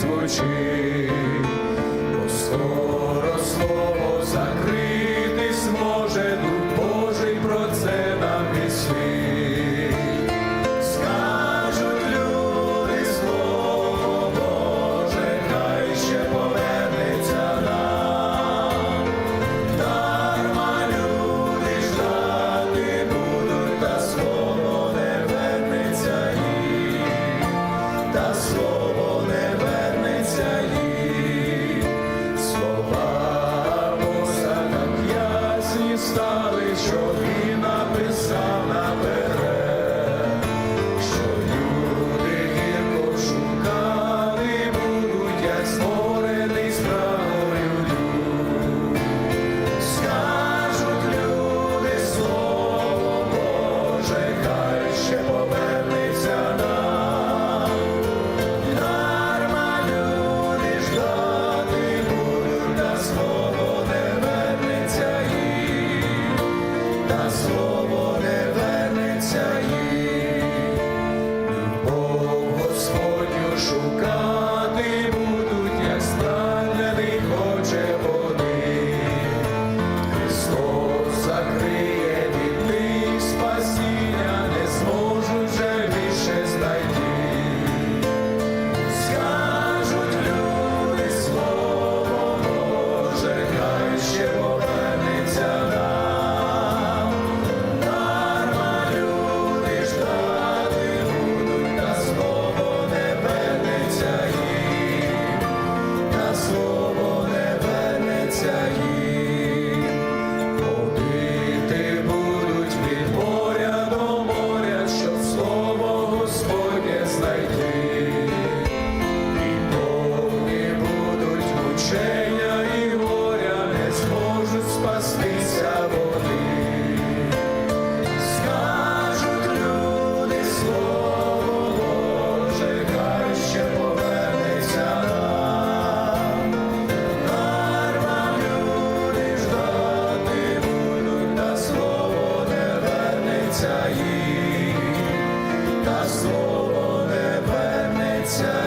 звучить, бо скоро слово закрити зможе, Дух Божий про це нам віснить. Скажуть люди, слово Боже, хай ще повернеться нам, дарма люди ждати будуть, та слово не вернеться їм, та. nas. обіцяє, та слово не вернеться.